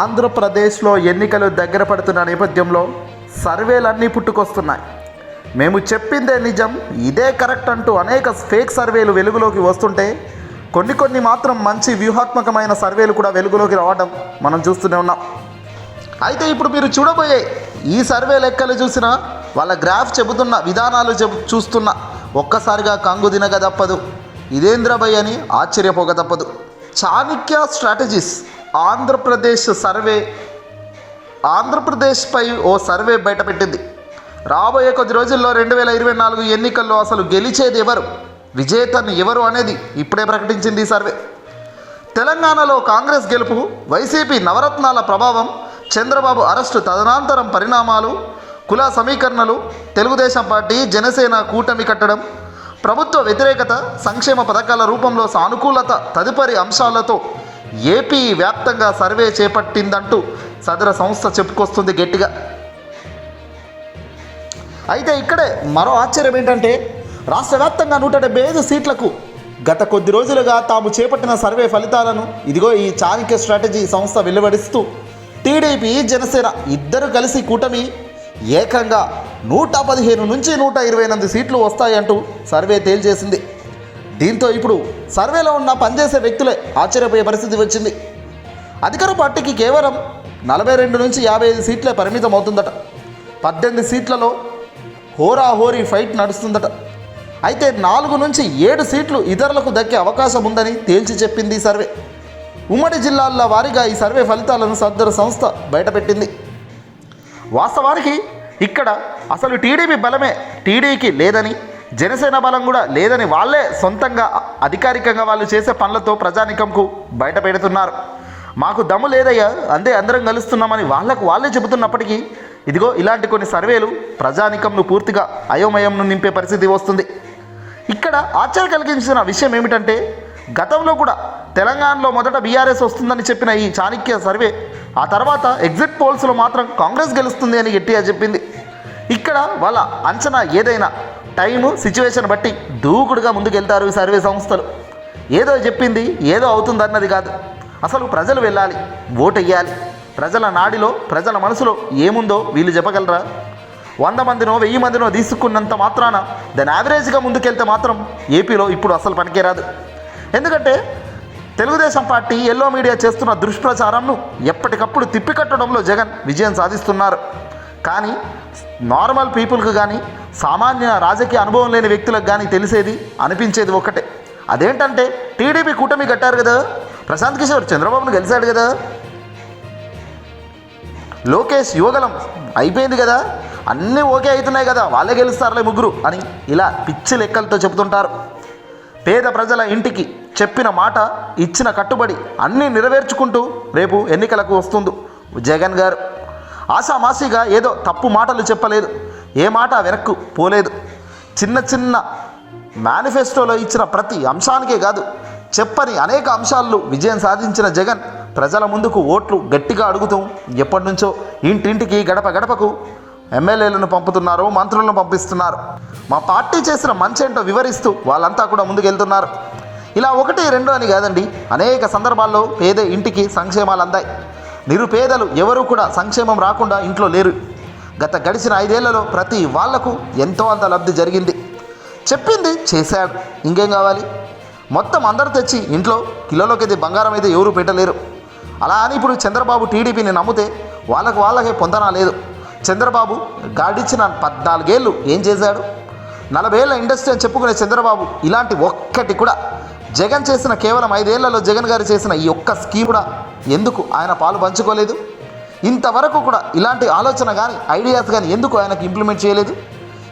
ఆంధ్రప్రదేశ్లో ఎన్నికలు దగ్గర పడుతున్న నేపథ్యంలో సర్వేలన్నీ పుట్టుకొస్తున్నాయి. మేము చెప్పిందే నిజం ఇదే కరెక్ట్ అంటూ అనేక ఫేక్ సర్వేలు వెలుగులోకి వస్తుంటే కొన్ని కొన్ని మాత్రం మంచి వ్యూహాత్మకమైన సర్వేలు కూడా వెలుగులోకి రావడం మనం చూస్తూనే ఉన్నాం. అయితే ఇప్పుడు మీరు చూడబోయే ఈ సర్వే లెక్కలు చూసినా వాళ్ళ గ్రాఫ్ చెబుతున్న విధానాలు చెబు చూస్తున్న ఒక్కసారిగా కంగు తినక తప్పదు. ఇదేంద్రభయ్ అని ఆశ్చర్యపోక తప్పదు. చాణిక్య స్ట్రాటజీస్ ఆంధ్రప్రదేశ్ సర్వే ఆంధ్రప్రదేశ్పై ఓ సర్వే బయటపెట్టింది. రాబోయే కొద్ది రోజుల్లో రెండు వేల ఇరవై నాలుగు ఎన్నికల్లో అసలు గెలిచేది ఎవరు? విజేతను ఎవరు అనేది ఇప్పుడే ప్రకటించింది ఈ సర్వే. తెలంగాణలో కాంగ్రెస్ గెలుపు వైసీపీ నవరత్నాల ప్రభావం చంద్రబాబు అరెస్టు తదనంతరం పరిణామాలు కుల సమీకరణలు తెలుగుదేశం పార్టీ జనసేన కూటమి కట్టడం ప్రభుత్వ వ్యతిరేకత సంక్షేమ పథకాల రూపంలో సానుకూలత తదుపరి అంశాలతో ఏపీ వ్యాప్తంగా సర్వే చేపట్టిందంటూ సదర సంస్థ చెప్పుకొస్తుంది గట్టిగా. అయితే ఇక్కడే మరో ఆశ్చర్యం ఏంటంటే రాష్ట్ర వ్యాప్తంగా నూట డెబ్బై ఐదు సీట్లకు గత కొద్ది రోజులుగా తాము చేపట్టిన సర్వే ఫలితాలను ఇదిగో ఈ చాణక్య స్ట్రాటజీ సంస్థ వెలువడిస్తూ టీడీపీ జనసేన ఇద్దరు కలిసి కూటమి ఏకంగా నూట పదిహేను నుంచి నూట ఇరవై ఎనిమిది సీట్లు వస్తాయంటూ సర్వే తేల్చేసింది. దీంతో ఇప్పుడు సర్వేలో ఉన్న పనిచేసే వ్యక్తులే ఆశ్చర్యపోయే పరిస్థితి వచ్చింది. అధికార పార్టీకి కేవలం నలభై రెండు నుంచి యాభై ఐదు సీట్లే పరిమితం అవుతుందట. పద్దెనిమిది సీట్లలో హోరాహోరీ ఫైట్ నడుస్తుందట. అయితే నాలుగు నుంచి ఏడు సీట్లు ఇతరులకు దక్కే అవకాశం ఉందని తేల్చి చెప్పింది ఈ సర్వే. ఉమ్మడి జిల్లాల వారీగా ఈ సర్వే ఫలితాలను సద్దరు సంస్థ బయటపెట్టింది. వాస్తవానికి ఇక్కడ అసలు టీడీపీ బలమే టీడీకి లేదని జనసేన బలం కూడా లేదని వాళ్ళే సొంతంగా అధికారికంగా వాళ్ళు చేసే పనులతో ప్రజానికంకు బయట పెడుతున్నారు మాకు దమ్ము లేదయ్యా అందే అందరం కలుస్తున్నామని వాళ్ళకు వాళ్ళే చెబుతున్నప్పటికీ ఇదిగో ఇలాంటి కొన్ని సర్వేలు ప్రజానికంను పూర్తిగా అయోమయంను నింపే పరిస్థితి వస్తుంది. ఇక్కడ ఆశ్చర్య కలిగించిన విషయం ఏమిటంటే గతంలో కూడా తెలంగాణలో మొదట బీఆర్ఎస్ వస్తుందని చెప్పిన ఈ చాణక్య సర్వే ఆ తర్వాత ఎగ్జిట్ పోల్స్లో మాత్రం కాంగ్రెస్ గెలుస్తుంది అని గట్టిగా చెప్పింది. ఇక్కడ వాళ్ళ అంచనా ఏదైనా టైము సిచ్యువేషన్ బట్టి దూకుడుగా ముందుకెళ్తారు సర్వే సంస్థలు. ఏదో చెప్పింది ఏదో అవుతుందన్నది కాదు. అసలు ప్రజలు వెళ్ళాలి ఓటు వేయాలి ప్రజల నాడిలో ప్రజల మనసులో ఏముందో వీళ్ళు చెప్పగలరా? వంద మందినో వెయ్యి మందినో తీసుకున్నంత మాత్రాన దాని యావరేజ్గా ముందుకెళ్తే మాత్రం ఏపీలో ఇప్పుడు అసలు పనికిరాదు ఎందుకంటే తెలుగుదేశం పార్టీ ఎల్లో మీడియా చేస్తున్న దుష్ప్రచారంను ఎప్పటికప్పుడు తిప్పికట్టడంలో జగన్ విజయం సాధిస్తున్నారు. కానీ నార్మల్ పీపుల్కి కానీ సామాన్య రాజకీయ అనుభవం లేని వ్యక్తులకు కానీ తెలిసేది అనిపించేది ఒక్కటే. అదేంటంటే టీడీపీ కూటమి కట్టారు కదా ప్రశాంత్ కిషోర్ చంద్రబాబును గెలిచాడు కదా. లోకేష్ యువగలం అయిపోయింది కదా అన్నీ ఓకే అవుతున్నాయి కదా వాళ్ళే గెలుస్తారులే ముగ్గురు అని ఇలా పిచ్చి లెక్కలతో చెబుతుంటారు. పేద ప్రజల ఇంటికి చెప్పిన మాట ఇచ్చిన కట్టుబడి అన్నీ నెరవేర్చుకుంటూ రేపు ఎన్నికలకు వస్తుంది. జగన్ గారు ఆశామాసిగా ఏదో తప్పు మాటలు చెప్పలేదు. ఏ మాట వెనక్కు పోలేదు. చిన్న చిన్న మేనిఫెస్టోలో ఇచ్చిన ప్రతి అంశానికే కాదు చెప్పని అనేక అంశాల్లో విజయం సాధించిన జగన్ ప్రజల ముందుకు ఓట్లు గట్టిగా అడుగుతూ ఎప్పటి నుంచో ఇంటింటికి గడప గడపకు ఎమ్మెల్యేలను పంపుతున్నారు మంత్రులను పంపిస్తున్నారు. మా పార్టీ చేసిన మంచి ఏంటో వివరిస్తూ వాళ్ళంతా కూడా ముందుకెళ్తున్నారు. ఇలా ఒకటి రెండు అని కాదండి అనేక సందర్భాల్లో పేద ఇంటికి సంక్షేమాలు అందాయి. నిరుపేదలు ఎవరూ కూడా సంక్షేమం రాకుండా ఇంట్లో లేరు. గత గడిచిన ఐదేళ్ళలో ప్రతి వాళ్ళకు ఎంతో అంత లబ్ధి జరిగింది. చెప్పింది చేశాడు. ఇంకేం కావాలి? మొత్తం అందరు తెచ్చి ఇంట్లో కిలోలోకి బంగారం అయితే ఎవరు పెట్టలేరు. అలా అని ఇప్పుడు చంద్రబాబు టీడీపీని నమ్మితే వాళ్ళకు వాళ్ళకే పొందనా లేదు. చంద్రబాబు గాడిచ్చిన పద్నాలుగేళ్ళు ఏం చేశాడు? నలభై ఏళ్ళ ఇండస్ట్రీ అని చెప్పుకునే చంద్రబాబు ఇలాంటి ఒక్కటి కూడా జగన్ చేసిన కేవలం ఐదేళ్ళలో జగన్ గారు చేసిన ఈ ఒక్క స్కీమ్ కూడా ఎందుకు ఆయన పాలు పంచుకోలేదు? ఇంతవరకు కూడా ఇలాంటి ఆలోచన కానీ ఐడియాస్ కానీ ఎందుకు ఆయనకు ఇంప్లిమెంట్ చేయలేదు?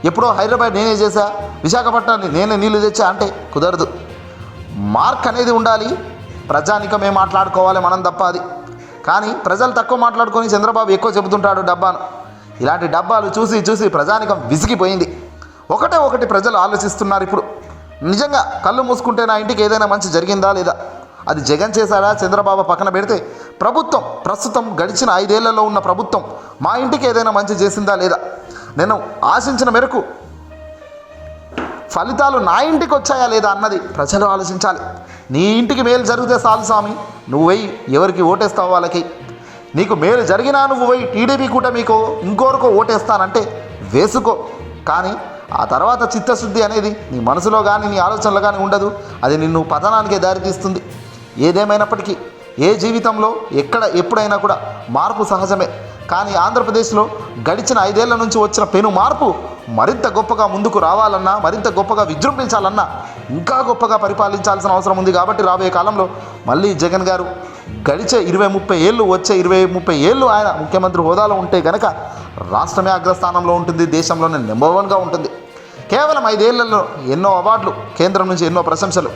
ఎప్పుడో హైదరాబాద్ నేనే చేశా విశాఖపట్నాన్ని నేనే నీళ్ళు తెచ్చా అంటే కుదరదు. మార్క్ అనేది ఉండాలి. ప్రజానికమే మాట్లాడుకోవాలి మనం తప్ప అది. కానీ ప్రజలు తక్కువ మాట్లాడుకొని చంద్రబాబు ఎక్కువ చెబుతుంటాడు డబ్బాను. ఇలాంటి డబ్బాలు చూసి చూసి ప్రజానికం విసిగిపోయింది. ఒకటే ఒకటి ప్రజలు ఆలోచిస్తున్నారు ఇప్పుడు. నిజంగా కళ్ళు మూసుకుంటే నా ఇంటికి ఏదైనా మంచి జరిగిందా లేదా? అది జగన్ చేశాడా? చంద్రబాబు పక్కన పెడితే ప్రభుత్వం ప్రస్తుతం గడిచిన ఐదేళ్ళలో ఉన్న ప్రభుత్వం మా ఇంటికి ఏదైనా మంచి చేసిందా లేదా? నేను ఆశించిన మేరకు ఫలితాలు నా ఇంటికి వచ్చాయా లేదా అన్నది ప్రజలు ఆలోచించాలి. నీ ఇంటికి మేలు జరిగితే చాలు స్వామి. నువ్వు వెయ్యి ఎవరికి ఓటేస్తావు వాళ్ళకి? నీకు మేలు జరిగినా నువ్వు పోయి టీడీపీ కూడా మీకు ఇంకోరికో ఓటేస్తానంటే వేసుకో. కానీ ఆ తర్వాత చిత్తశుద్ధి అనేది నీ మనసులో కానీ నీ ఆలోచనలో కానీ ఉండదు. అది నిన్ను పతనానికే దారితీస్తుంది. ఏదేమైనప్పటికీ ఏ జీవితంలో ఎక్కడ ఎప్పుడైనా కూడా మార్పు సహజమే. కానీ ఆంధ్రప్రదేశ్లో గడిచిన ఐదేళ్ళ నుంచి వచ్చిన పెను మార్పు మరింత గొప్పగా ముందుకు రావాలన్నా మరింత గొప్పగా విజృంభించాలన్నా ఇంకా గొప్పగా పరిపాలించాల్సిన అవసరం ఉంది కాబట్టి రాబోయే కాలంలో మళ్ళీ జగన్ గారు గడిచే ఇరవై ముప్పై ఏళ్ళు వచ్చే ఇరవై ముప్పై ఏళ్ళు ఆయన ముఖ్యమంత్రి హోదాలో ఉంటే కనుక రాష్ట్రమే అగ్రస్థానంలో ఉంటుంది దేశంలోనే నెంబర్ వన్గా ఉంటుంది. కేవలం ఐదేళ్ళలో ఎన్నో అవార్డులు కేంద్రం నుంచి ఎన్నో ప్రశంసలు.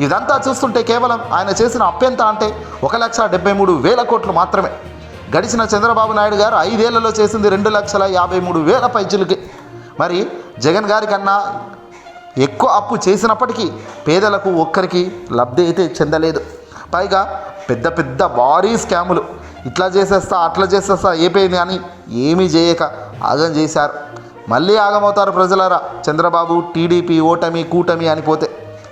ఇదంతా చూస్తుంటే కేవలం ఆయన చేసిన అప్పెంత అంటే ఒక లక్ష డెబ్బై మూడు వేల కోట్లు మాత్రమే. గడిచిన చంద్రబాబు నాయుడు గారు ఐదేళ్ళలో చేసింది రెండు లక్షల యాభై మూడు వేల పైచులకి. మరి జగన్ గారి కన్నా ఎక్కువ అప్పు చేసినప్పటికీ పేదలకు ఒక్కరికి లబ్ధి అయితే చెందలేదు. పైగా పెద్ద పెద్ద భారీ స్కాములు. ఇట్లా చేసేస్తా అట్లా చేసేస్తా ఏపీని అని ఏమీ చేయక ఆగం చేశారు. మళ్ళీ ఆగమవుతారు ప్రజలారా. చంద్రబాబు టీడీపీ ఓటమి కూటమి అని పోతే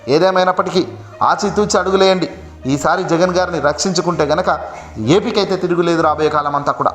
ఏదేమైనప్పటికీ ఆచితూచి అడుగులేయండి. ఈసారి జగన్ గారిని రక్షించుకుంటే గనక ఏపీకైతే తిరుగులేదు రాబోయే కాలం అంతా కూడా.